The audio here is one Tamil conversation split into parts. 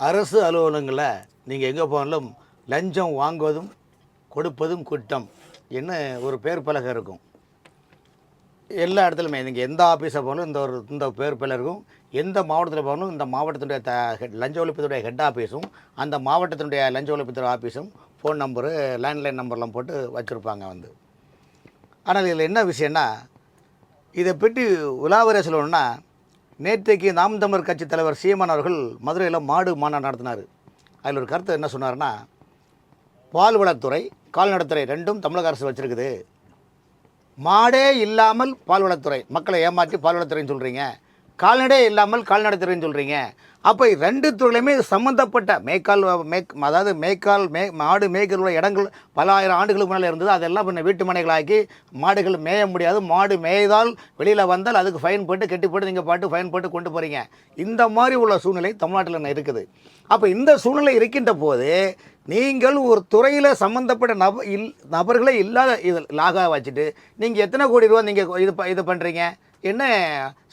அரசு அலுவலகங்களை நீங்கள் எங்கே போனாலும் லஞ்சம் வாங்குவதும் கொடுப்பதும் குற்றம் என்ன ஒரு பேர் பலகை இருக்கும்? எல்லா இடத்துலையுமே. நீங்கள் எந்த ஆஃபீஸை போனாலும் இந்த ஒரு இந்த பேர் பலகை இருக்கும். எந்த மாவட்டத்தில் போனாலும் இந்த மாவட்டத்தினுடைய த லஞ்ச ஒழிப்புத்துறை ஹெட் ஆஃபீஸும் அந்த மாவட்டத்தினுடைய லஞ்ச ஒழிப்புத்துறை ஆஃபீஸும் ஃபோன் நம்பரு லேண்ட்லைன் நம்பர்லாம் போட்டு வச்சுருப்பாங்க வந்து. ஆனால் இதில் என்ன விஷயம்னா இதை பற்றி உலாவரே சொல்லணும்னா நேற்றைக்கு நாம் தமிழர் கட்சி தலைவர் சீமான் அவர்கள் மதுரையில் மாடு மாநாடு நடத்தினார். அதில் ஒரு கருத்து என்ன சொன்னார்னா பால்வளத்துறை கால்நடைத்துறை ரெண்டும் தமிழக அரசு வச்சுருக்குது. மாடே இல்லாமல் பால்வளத்துறை மக்களை ஏமாற்றி பால்வளத்துறைன்னு சொல்கிறீங்க கால்நடை இல்லாமல் கால்நடைத்துறைன்னு சொல்கிறீங்க அப்போ ரெண்டு துறையிலுமே சம்மந்தப்பட்ட மேய்க்கால் மேக் அதாவது மேய்க்கால் மே மாடு மேய்க்கிற இடங்கள் பல ஆயிரம் ஆண்டுகளுக்கு முன்னால் இருந்தது. அதெல்லாம் பின்ன வீட்டு மனைகளாக்கி மாடுகள் மேய முடியாது. மாடு மேய்தால் வெளியில் வந்தால் அதுக்கு ஃபைன் போட்டு கெட்டி போட்டு நீங்கள் பாட்டு ஃபைன் போட்டு கொண்டு போகிறீங்க இந்த மாதிரி உள்ள சூழ்நிலை தமிழ்நாட்டில் இருக்குது. அப்போ இந்த சூழ்நிலை இருக்கின்ற போது நீங்கள் ஒரு துறையில் சம்மந்தப்பட்ட நப இல் நபர்களே இல்லாத இதில் லாகாக வச்சுட்டு நீங்கள் எத்தனை கோடி ரூபா நீங்கள் இது ப- இது பண்ணுறீங்க என்ன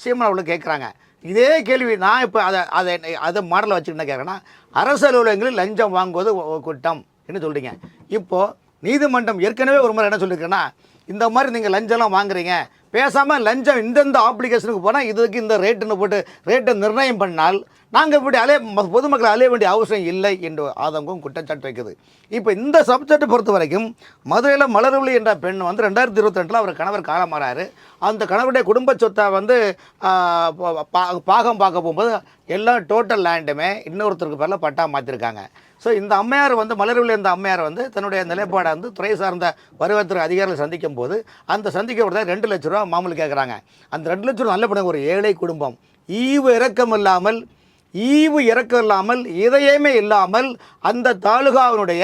சீமன் அவர்கள் கேட்குறாங்க. இதே கேள்வி நான் இப்போ அதை அதை அதை மாடலை வச்சுட்டு என்ன கேட்குறேன்னா அரசு அலுவலகங்களில் லஞ்சம் வாங்குவது ஒ- குற்றம் என்ன சொல்கிறீங்க இப்போது நீதிமன்றம் ஏற்கனவே ஒரு முறை என்ன சொல்லியிருக்கேன்னா இந்த மாதிரி நீங்கள் லஞ்சம்லாம் வாங்குறீங்க பேசாமல் லஞ்சம் இந்தந்த ஆப்ளிகேஷனுக்கு போனால் இதுக்கு இந்த ரேட்டுன்னு போட்டு ரேட்டை நிர்ணயம் பண்ணால் நாங்கள் இப்படி அலைய பொதுமக்களை அலைய வேண்டிய அவசியம் இல்லை என்று ஆதங்கம் குற்றச்சாட்டு வைக்குது. இப்போ இந்த சப்ஜெக்டை பொறுத்த வரைக்கும் மதுரையில் மலர்விழி என்ற பெண் வந்து ரெண்டாயிரத்தி இருபத்தி ரெண்டில் அவர் கணவர் காலமாறாரு. அந்த கணவருடைய குடும்ப சொத்தை வந்து பா- பாகம் பார்க்க போகும்போது எல்லா டோட்டல் லேண்டுமே இன்னொருத்தருக்கு பேரில் பட்டா மாற்றிருக்காங்க ஸோ இந்த அம்மையார் வந்து மலர்வில் இந்த அம்மையார் வந்து தன்னுடைய நிலைப்பாடை வந்து துறை சார்ந்த வருவாய்த்துறை அதிகாரிகள் சந்திக்கும் போது அந்த சந்திக்க விட ரெண்டு லட்ச ரூபா மாமூல் கேட்குறாங்க அந்த ரெண்டு லட்ச ரூபா நல்ல படம் ஒரு ஏழை குடும்பம். ஈவு இறக்கம் இல்லாமல் ஈவு இறக்கம் இல்லாமல் இதயமே இல்லாமல் அந்த தாலுகாவினுடைய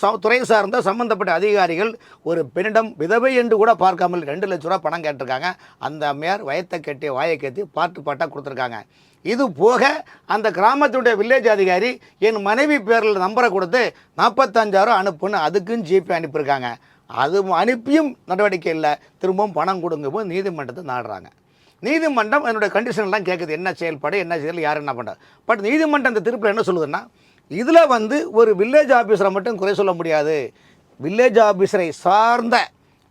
ச- துறை சார்ந்த சம்பந்தப்பட்ட அதிகாரிகள் ஒரு பெண்ணிடம் விதவை என்று கூட பார்க்காமல் ரெண்டு லட்ச ரூபா பணம் கேட்டிருக்காங்க. அந்த அம்மையார் வயத்தை கட்டி வாயை கட்டி பாட்டு பாட்டாக கொடுத்துருக்காங்க. இது போக அந்த கிராமத்துடைய வில்லேஜ் அதிகாரி என் மனைவி பேரில் நம்பரை கொடுத்து நாற்பத்தஞ்சாயிரம் அனுப்புன்னு அதுக்கும் ஜிபே அனுப்பியிருக்காங்க. அது அனுப்பியும் நடவடிக்கை இல்லை. திரும்பவும் பணம் கொடுங்க போது நீதிமன்றத்தை நாடுறாங்க. நீதிமன்றம் என்னுடைய கண்டிஷன்லாம் கேட்குது என்ன செயல்பாடு என்ன செயல் யார் என்ன பண்ணுறது பட் நீதிமன்றம் இந்த தீர்ப்பில் என்ன சொல்லுதுன்னா இதில் வந்து ஒரு வில்லேஜ் ஆஃபீஸரை மட்டும் குறை சொல்ல முடியாது. வில்லேஜ் ஆஃபீஸரை சார்ந்த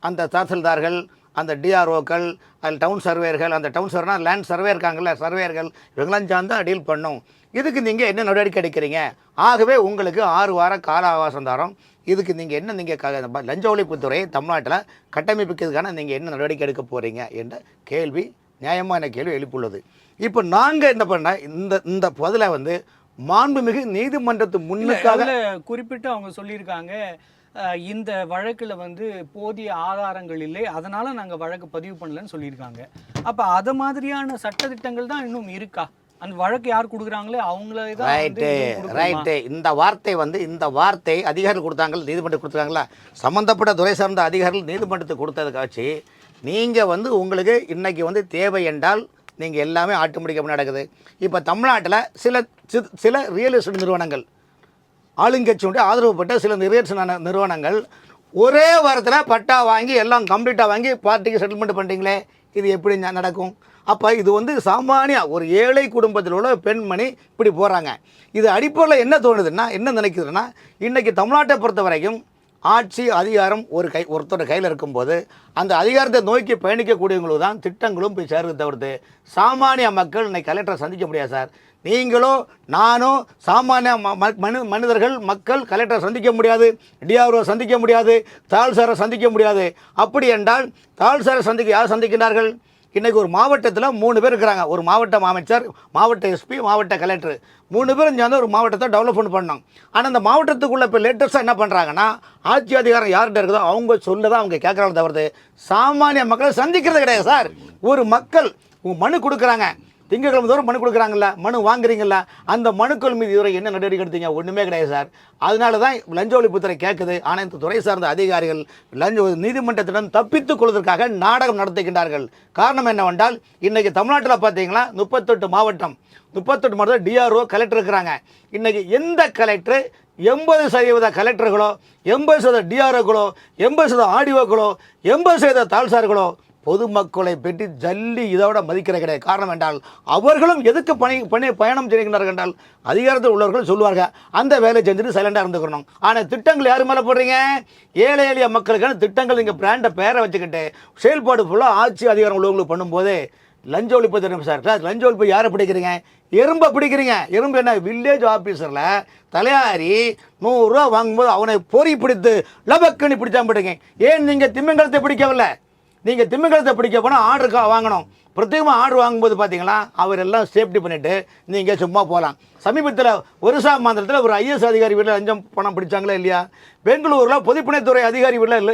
அந்த தாசில்தார்கள் அந்த டிஆர்ஓக்கள் அதில் டவுன் சர்வேயர்கள் அந்த டவுன் சர்வேனா லேண்ட் சர்வே இருக்காங்கல்ல சர்வேயர்கள் இவங்களாம் சார்ந்து டீல் பண்ணும். இதுக்கு நீங்கள் என்ன நடவடிக்கை எடுக்கிறீங்க? ஆகவே உங்களுக்கு ஆறு வார கால அவகாசம் தரோம். இதுக்கு நீங்கள் என்ன நீங்கள் லஞ்ச ஒழிப்புத்துறையை தமிழ்நாட்டில் கட்டமைப்புக்கிறதுக்கான நீங்கள் என்ன நடவடிக்கை எடுக்க போகிறீங்க என்ற கேள்வி நியாயமான கேள்வி எழுப்புள்ளது இப்போ நாங்கள் என்ன பண்ண இந்த இந்த பதிலை வந்து மாண்புமிகு நீதிமன்றத்து முன்னுக்காக குறிப்பிட்டு அவங்க சொல்லியிருக்காங்க இந்த வழக்குல வந்து போதிய ஆதாரங்கள் இல்லை அதனால நாங்க வழக்கு பதிவு பண்ணலன்னு சொல்லியிருக்காங்க. அப்ப அது மாதிரியான சட்டதிட்டங்கள் தான் இன்னும் இருக்கா? அந்த வழக்கு யார் கொடுக்குறாங்களோ அவங்களே தான் ரைட்டு? ரைட்டு இந்த வார்த்தை வந்து இந்த வார்த்தை அதிகாரிகள் கொடுத்தாங்க நீதிமன்றம் கொடுத்தாங்களா சம்மந்தப்பட்ட துறை சார்ந்த அதிகாரிகள் நீதிமன்றத்துக்கு கொடுத்ததுக்கு வச்சு நீங்கள் வந்து உங்களுக்கு இன்றைக்கி வந்து தேவை என்றால் நீங்கள் எல்லாமே ஆட்டோமேட்டிக்காக நடக்குது. இப்போ தமிழ்நாட்டில் சில சில ரியல் எஸ்டேட் நிறுவனங்கள் ஆளுங்கட்சியுடைய ஆதரவு பெற்ற சில நிறுவன நிறுவனங்கள் ஒரே வாரத்தில் பட்டா வாங்கி எல்லாம் கம்ப்ளீட்டாக வாங்கி பார்ட்டிக்கு செட்டில்மெண்ட் பண்ணுறீங்களே இது எப்படி நடக்கும்? அப்போ இது வந்து சாமானியாக ஒரு ஏழை குடும்பத்தில் உள்ள பெண்மணி இப்படி போகிறாங்க இது அடிப்படையில் என்ன தோணுதுன்னா என்ன நினைக்குதுன்னா இன்றைக்கி தமிழ்நாட்டை பொறுத்த வரைக்கும் ஆட்சி அதிகாரம் ஒரு கை ஒருத்தரோட கையில் இருக்கும்போது அந்த அதிகாரத்தை நோக்கி பயணிக்கக்கூடியவங்களுக்கு தான் திட்டங்களும் போய் சேருது தவிர்த்து சாமானிய மக்கள் இன்னைக்கு கலெக்டரை சந்திக்க முடியாது சார். நீங்களோ நானோ சாமானிய ம- ம- மனு மனிதர்கள் மக்கள் கலெக்டரை சந்திக்க முடியாது. டிஆர்ஓ சந்திக்க முடியாது. தாழ்சாரை சந்திக்க முடியாது. அப்படி என்றால் தாழ்சாரை சந்திக்க யார் சந்திக்கிறார்கள்? இன்றைக்கி ஒரு மாவட்டத்தில் மூணு பேர் இருக்கிறாங்க. ஒரு மாவட்ட அமைச்சர் மாவட்ட எஸ்பி மாவட்ட கலெக்டர் மூணு பேரும் சேர்ந்து ஒரு மாவட்டத்தை டெவலப்மெண்ட் பண்ணோம். ஆனால் அந்த மாவட்டத்துக்குள்ளே இப்போ லேட்டஸ்ட்டாக என்ன பண்ணுறாங்கன்னா ஆட்சி அதிகாரம் யார்கிட்ட இருக்குதோ அவங்க சொல்ல தான் அவங்க கேட்குறாங்க தவிர்த்து சாமானிய மக்களை சந்திக்கிறது கிடையாது சார். ஒரு மக்கள் மனு கொடுக்குறாங்க. திங்கக்கிழமை தோறும் மனு கொடுக்குறாங்கல்ல மனு வாங்குறீங்கல்ல அந்த மனுக்கள் மீது இதுவரை என்ன நடவடிக்கை எடுத்தீங்க? ஒன்றுமே கிடையாது சார். அதனால தான் லஞ்ச ஒழிப்புத்துறை கேட்குது ஆனால் இந்த துறை சார்ந்த அதிகாரிகள் லஞ்ச நீதிமன்றத்திடம் தப்பித்துக் கொள்வதற்காக நாடகம் நடத்துகின்றார்கள். காரணம் என்னவென்றால் இன்றைக்கி தமிழ்நாட்டில் பார்த்தீங்கன்னா முப்பத்தெட்டு மாவட்டம் முப்பத்தெட்டு மாவட்டம் டிஆர்ஓ கலெக்டர் இருக்கிறாங்க. இன்றைக்கி எந்த கலெக்டர் எண்பது சதவீத கலெக்டர்களோ எண்பது சதவீத டிஆர்ஓக்களோ எண்பது சதவீத ஆடிஓக்களோ எண்பது சதவீத தாழ்சார்களோ பொதுமக்களை பற்றி ஜல்லி இதோட மதிக்கிற கிடையாது. காரணம் என்றால் அவர்களும் எதுக்கு பணி பணி பயணம் செய்கின்றார்கள் என்றால் அதிகாரத்தில் உள்ளவர்கள் சொல்லுவார்கள் அந்த வேலை செஞ்சுட்டு சைலண்டாக இருந்துக்கணும். ஆனால் திட்டங்கள் யார் மேலே போடுறீங்க? ஏழை எளிய மக்களுக்கான திட்டங்கள் நீங்கள் பிராண்டை பேரை வச்சுக்கிட்டு செயல்பாடு ஃபுல்லாக ஆட்சி அதிகாரம் உள்ளவங்களுக்கு பண்ணும்போது லஞ்ச ஒழிப்பு தினம் சார் சார் லஞ்ச ஒழிப்பு யாரை பிடிக்கிறீங்க? எறும்பை பிடிக்கிறீங்க. எறும்பு என்ன வில்லேஜ் ஆஃபீஸரில் தலையாரி நூறுரூவா வாங்கும்போது அவனை பொறி பிடித்து லபக்குன்னு பிடிச்சா போட்டுங்க ஏன் நீங்கள் திமிங்கலத்தை பிடிக்கவில்லை? நீங்கள் திமிங்கலத்தை பிடிக்க போனால் ஆர்டருக்காக வாங்கணும். பிரத்யேகமாக ஆர்டர் வாங்கும்போது பார்த்தீங்களா அவர் எல்லாம் சேஃப்டி பண்ணிவிட்டு நீங்கள் சும்மா போகலாம் சமீபத்தில் ஒரிசா மாநிலத்தில் ஒரு ஐஎஸ் அதிகாரி வீட்டில் லஞ்சம் பணம் பிடிச்சாங்களா இல்லையா? பெங்களூரில் பொதுப்பணித்துறை அதிகாரி வீட்டில்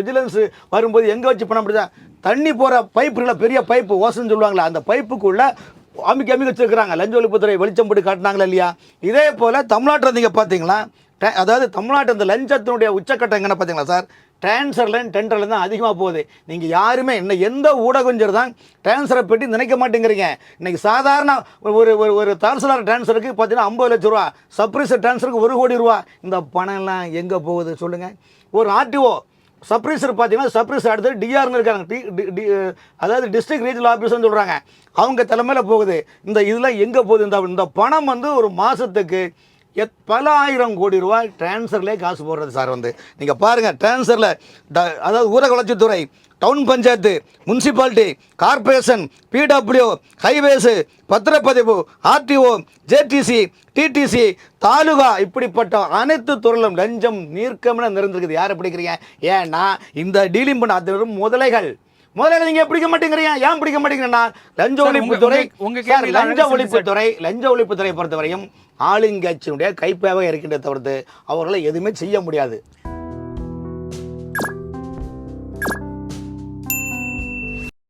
விஜிலன்ஸ் வரும்போது எங்கே வச்சு பணம் பிடிச்சா? தண்ணி போகிற பைப் இல்லை பெரிய பைப்பு ஓசன்னு சொல்லுவாங்களே அந்த பைப்புக்குள்ளே அமைக்க அமைக்க வச்சிருக்கிறாங்க. லஞ்ச ஒழிப்புத்துறை வெளிச்சம் போட்டு காட்டினாங்களா இல்லையா? இதே போல் தமிழ்நாட்டில் நீங்கள் பார்த்தீங்களா ட- அதாவது தமிழ்நாட்டு அந்த லஞ்சத்தினுடைய உச்சக்கட்டம் எங்கன்னா பார்த்தீங்களா சார்? டிரான்ஸ்ஃபர்லேருந்து டெண்டர்ல தான் அதிகமாக போகுது. நீங்கள் யாருமே இன்னும் எந்த ஊடகஞ்சர் தான் டிரான்ஸ்ஃபரை பற்றி நினைக்க மாட்டேங்கிறீங்க. இன்னைக்கு சாதாரண ஒரு ஒரு ஒரு தாசில்தார் டிரான்ஸ்ஃபருக்கு பார்த்தீங்கன்னா ஐம்பது லட்ச ரூபா சப்ரிசர் டிரான்ஸ்ஃபருக்கு ஒரு கோடி ரூபா. இந்த பணம்லாம் எங்கே போகுது சொல்லுங்கள் ஒரு ஆர்டிஓ சப்ரீசர் பார்த்தீங்கன்னா சப்ரீசர் அடுத்து டிஆர்னு இருக்காங்க. டி டி- டி அதாவது டிஸ்ட்ரிக்ட் ரீஜனல் ஆஃபீஸர்னு சொல்கிறாங்க அவங்க தலைமையில் போகுது. இந்த இதெல்லாம் எங்கே போகுது? இந்த இந்த பணம் வந்து ஒரு மாதத்துக்கு எத் பல ஆயிரம் கோடி ரூபாய் டிரான்ஸ்ஃபர்லேயே காசு போடுறது சார் வந்து. நீங்கள் பாருங்கள் டிரான்ஸ்ஃபரில் ட அதாவது ஊரக வளர்ச்சித்துறை town panchayat municipality corporation PW highways பத்திரப்பதிவு ஆர்டிஓ ஜேடிசி டிடிசி தாலுகா இப்படிப்பட்ட அனைத்து துறையிலும் லஞ்சம் நீர்க்கமென நிறைந்திருக்குது யாரை பிடிக்கிறீங்க? ஏன்னா இந்த டீலிங் பண்ண அது முதலைகள். முதல்ல நீங்க பிடிக்க மாட்டேங்கிறீங்க. ஏன் பிடிக்க மாட்டேங்கிறீங்கன்னா லஞ்ச ஒழிப்புத்துறை உங்க- லஞ்ச ஒழிப்புத்துறை லஞ்ச ஒழிப்புத்துறை பொறுத்தவரையும் ஆளுங்கட்சியினுடைய கைப்பாக இருக்கின்ற தவிர்த்து அவர்களை எதுவுமே செய்ய முடியாது.